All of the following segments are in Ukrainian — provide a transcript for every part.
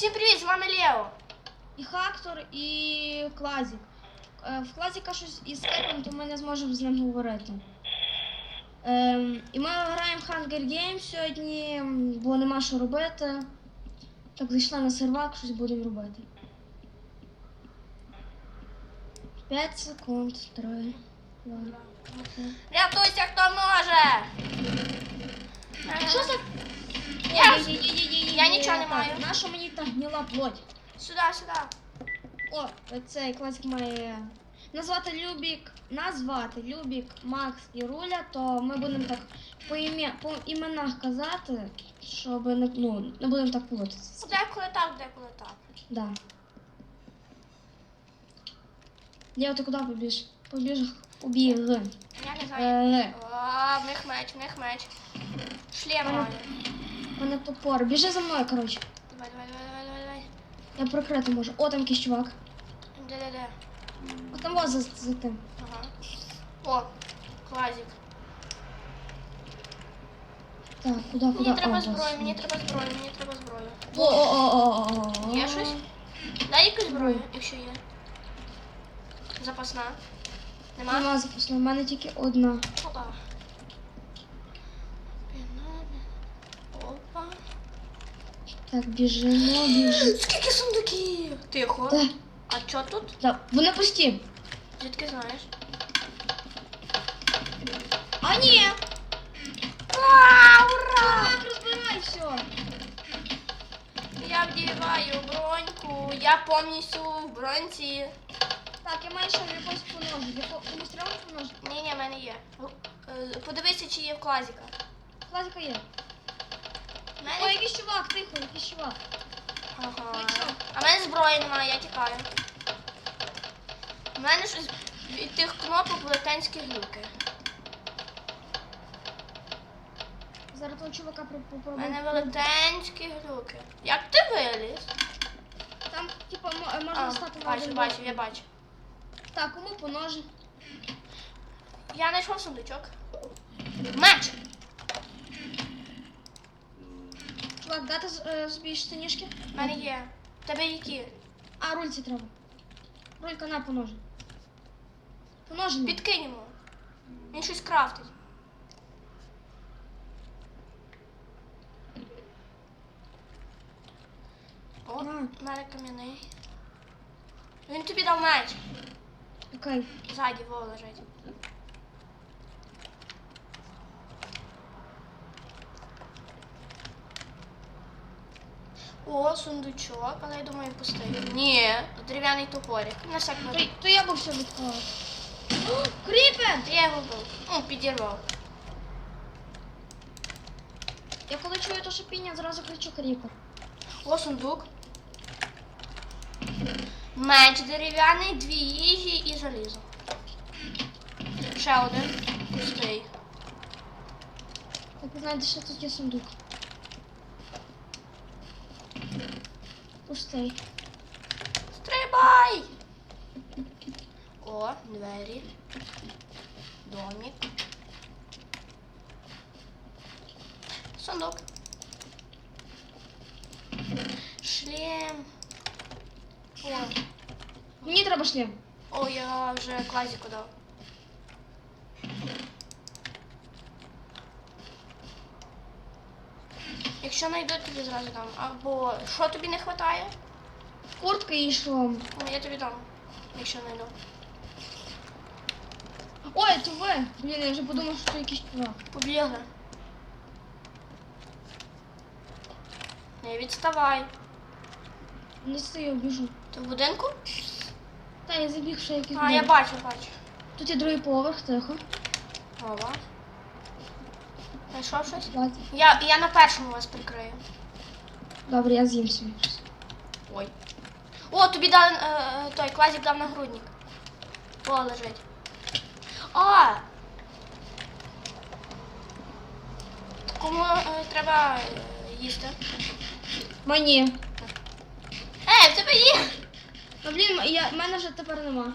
Всім привіт, з вами Лео. І Хактор, і Клазік. Е, В Клазіка щось із скайпом, то ми не зможемо з ним говорити. Ем, і ми граємо Hunger Games сьогодні, м, бо нема що робити. Так зайшла на сервак, щось будемо робити. 5 секунд, 3, 2, 1. Рятуйся, хто може. Що за... Я-. я нічого не маю. Наша мені та гніла плоть. Сюди, сюди. О, цей класик має назвати Любік, назвати Любік, Макс і Руля, то ми будемо так по, ім'я, по іменах казати, щоб не, ну, не будемо так плутатися. Деколи так, деколи так. Да. Лєо, ти куди побіж? Побіж, побіг. Я не знаю. Е, О, в них меч, в них меч. Шлем Мене- маю. У мене топор. Біжи за мною, коротше. Давай, давай, давай, давай, давай, давай. Я прикрити можу. О, там якийсь чувак. Де, де, де. О, там вот за, за тим. Ага. О, клазик. Так, куди, куди? Мені треба зброю, мені треба зброю, мені треба зброю. О, о, о, о, о, о. Є щось? Дай якусь зброю, якщо є. Запасна. Нема? Нема запасу, у мене тільки одна. Опа. Банани. Опа. Так, біжимо, біжимо. Скільки сундуків? Тихо. Де? А що тут? Да, вони пусті. Звідки знаєш? А ні! А, ура! Так, розбирай все. Я вдіваю броньку, я повністю в бронці. Так, я маю ще якось поножі. Яко- Комусь треба поножі? Ні, ні, в мене є. Е, Подивися, чи є в клазіка. Класика є. Ой, якийсь чувак, тихо, якийсь чувак. Ага. А в мене зброї немає, я тікаю. У мене щось від тих кнопок велетенські глюки. Зараз того чувака У попробую. мене велетенські глюки. Як ти виліз? Там, типа, мо- е, можна А, стати на бачу, один бачу, бок. я бачу. Так, кому поножі? Я знайшов сундучок. Меч! Чувак, дати з- е, собі штанішки? У мене є. В Тебе які? А, рульці треба. Рулька на поножі. Поножі. на. Підкинемо. Він щось крафтить. О, На. в мене кам'яний. Він тобі дав меч. Окей. Ззаді во лежить. О, сундучок, але я думаю, пустий. Ні, дерев'яний топорик. На всяк То, випадок. то я би все відклала. О, Кріпер! Я його вбив. Ну, підірвав. Я коли чую то шипіння, зразу кричу кріпер. О, сундук. Меч дерев'яний, дві їжі і залізо. Ще один. Пустий. Так ви знаєте, що тут є сундук. Пустий. Стрибай! О, двері. Домик. Сундук. Шлем. О, Мені треба шлем. о, я вже класіку дав. Якщо знайду, тобі зразу дам. Або що тобі не вистачає? Куртка і шлем. Ну, я тобі дам, якщо знайду. Ой, то ви! Блін, я вже подумав, що це якийсь чувак. Побігли. Не відставай. Не стою, біжу. Ти в будинку? Та я забіг ще якийсь. А, я будинок. бачу, бачу. Тут є другий поверх, тихо. Ова. Знайшов щось? Я, я на першому вас прикрию. Добре, я з'їм собі. Ой. О, тобі дали е, е, той класик дав нагрудник. О, лежить. А! Кому е, треба е, їсти? Мені. Е, в тебе є! Ну блін, я, в мене вже тепер нема.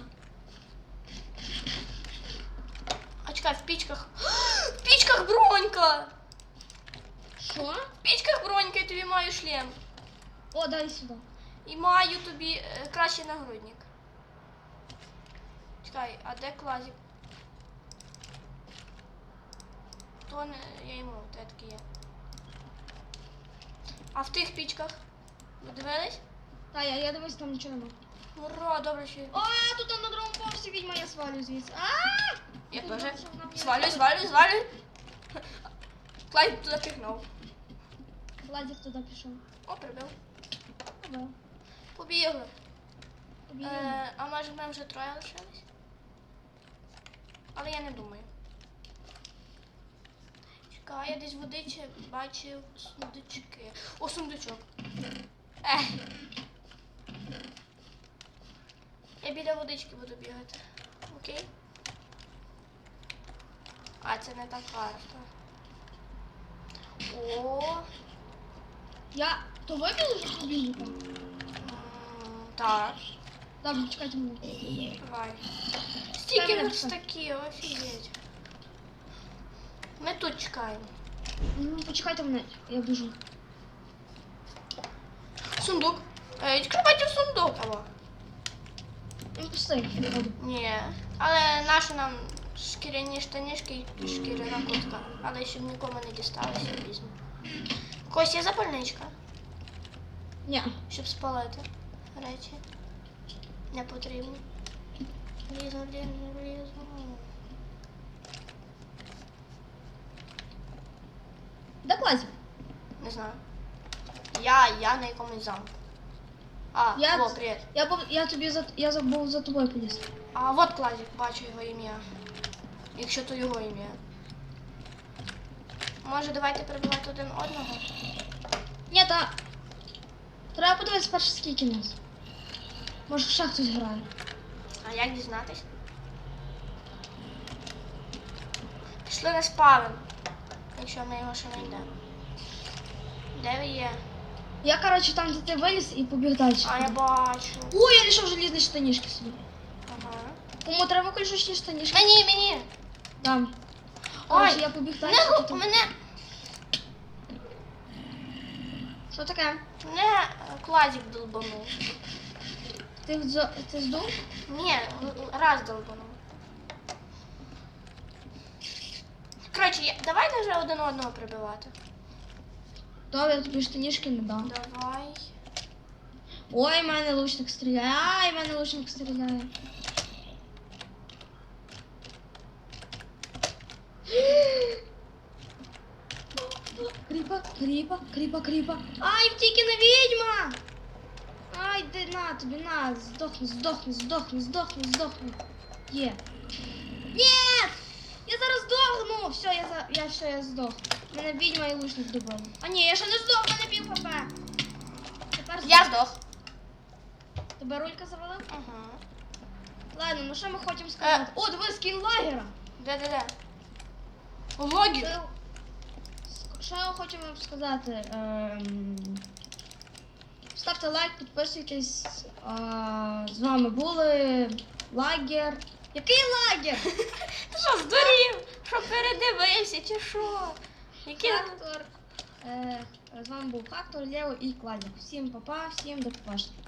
А чекай, в пічках. Пічках бронька! Що? В пічках бронька, я тобі маю шлем. О, дай сюди. І маю тобі е, кращий нагрудник. Чекай, а де клазік? То не я йому, те таки є. А в тих пічках? Ви дивились? Та, я, я дивись, там нічого нема. Ура, добре, що є. О, тут на другому поверсі відьма, я свалю звідси. А! Я теж. добре, що вона свалюй. Туди пігнув. Владик туди пішов. О, прибив. Ага. Побігли. Побігли. Е, а може ми вже троє лишились? Але я не думаю. Чекай, я десь водичі бачив сундучки. О, сундучок. Ех. Я біля водички буду бігати. Окей? А, це не та карта. О, Я. То ви вже там? так. Добре, чекайте мене. Давай. Стільки на верстаків, офігеть. Ми тут чекаємо. Ну, почекайте мене, я біжу. Сундук. Е, відкривайте сундук. Алло. Він пустий, походу. Ні. Але нащо нам шкіряні штанішки і шкіряна куртка. Але щоб нікому не дісталося, візьму. Когось є запальничка, Ні. щоб спалити речі. Не потрібно. Лізу, лізу, лізу. Де класик? Не знаю. Я, я на якомусь замку. А, Я- о, привіт. Я, пов- я тобі за я забув за тобою полізти. А от Клазік, бачу його ім'я. Якщо то його ім'я. Може, давайте перебивати один одного? Ні, та. Треба подивитися перше, скільки нас. Може, ще хтось грає. А як дізнатись? Пішли на спавен, якщо ми його ще не йдемо. Де ви є? Я, коротше, там, де ти виліз і побіг далі. А, я бачу. О, я знайшов желізні штанішки собі. Кому треба колючі штанішки? Мені, мені! Дам. Ой, Коротше, я побіг. Мене, що гру- там? мене, Що таке? мене е, долбанув. Ти, дзо- ти здув? Ні, раз долбанув. Коротше, я- давайте вже один одного прибивати. Добре, я тобі штанішки не дам. Давай. Ой, в мене лучник стріляє. Ай, в мене лучник стріляє. Кріпа, кріпа, кріпа, кріпа. Ай, втіки на відьма! Ай, де на тобі, на, здохни, здохни, здохни, здохни, здохни. Є. Ні! Я зараз здохну! Все, я за. Я все, я здох. Мене відьма і лучник добили. А ні, я ще не здох, мене пів хп. Тепер Я здох. Тебе рулька завалив? Ага. Ладно, ну що ми хочемо сказати? Е. О, диви, скін лагера. Де, Що, що я хочу вам сказати? Ем... Ставте лайк, підписуйтесь. А, з вами були лагер. Який лагер? Ти що, здурів? Що передивився, чи що? Який... Хактор. Е, з вами був Хактор, Лео і Кладік. Всім па-па, всім до побачення.